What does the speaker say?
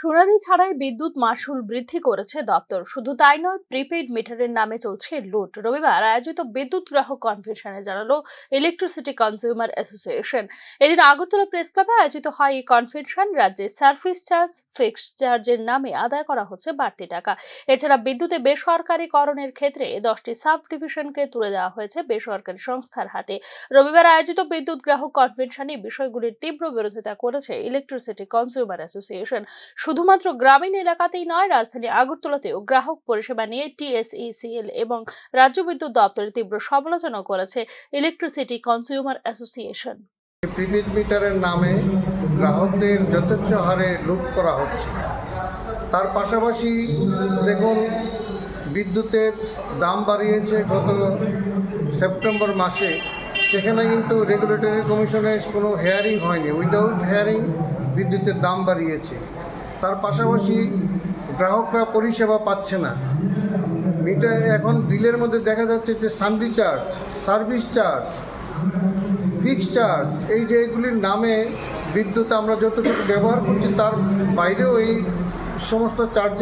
শুনানি ছাড়াই বিদ্যুৎ মাশুল বৃদ্ধি করেছে দপ্তর। শুধু তাই নয়, প্রিপেইড মিটারের নামে চলছে লুট। রবিবার আয়োজিত বিদ্যুৎ গ্রাহক কনভেনশনে জানালো ইলেকট্রিসিটি কনজিউমার অ্যাসোসিয়েশন। এদিন আগরতলা প্রেস ক্লাবে আয়োজিত হয় এই কনভেনশন। রাজ্যে সার্ভিস চার্জ, ফিক্সড চার্জের নামে আদায় করা হচ্ছে বাড়তি টাকা। এছাড়া বিদ্যুতে বেসরকারীকরণের ক্ষেত্রে দশটি সাব ডিভিশনকে তুলে দেওয়া হয়েছে বেসরকারি সংস্থার হাতে। রবিবার আয়োজিত বিদ্যুৎ গ্রাহক কনভেনশনে বিষয়গুলির তীব্র বিরোধিতা করেছে ইলেকট্রিসিটি কনজিউমার অ্যাসোসিয়েশন। শুধুমাত্র গ্রামীণ এলাকাতেই নয়, রাজধানী আগরতলাতেও গ্রাহক পরিষেবা নিয়ে টিএসইসিএল এবং রাজ্য বিদ্যুৎ দপ্তরের তীব্র সমালোচনা করেছে ইলেকট্রিসিটি কনজিউমার অ্যাসোসিয়েশন। প্রিপেড মিটারের নামে গ্রাহকদের যথেচ্ছ হারে লুট করা হচ্ছে। তার পাশাপাশি দেখুন, বিদ্যুতের দাম বাড়িয়েছে গত সেপ্টেম্বর মাসে। সেখানে কিন্তু রেগুলেটরি কমিশনের কোনো হেয়ারিং হয়নি। উইদাউট হেয়ারিং বিদ্যুতের দাম বাড়িয়েছে। তার পাশাপাশি গ্রাহকরা পরিষেবা পাচ্ছে না। মিটার এখন বিলের মধ্যে দেখা যাচ্ছে যে sundry charge service charge fix charge এই যে এইগুলির নামে বিদ্যুৎ আমরা যতটুকু ব্যবহার করছি, তার বাইরেও এই সমস্ত চার্জ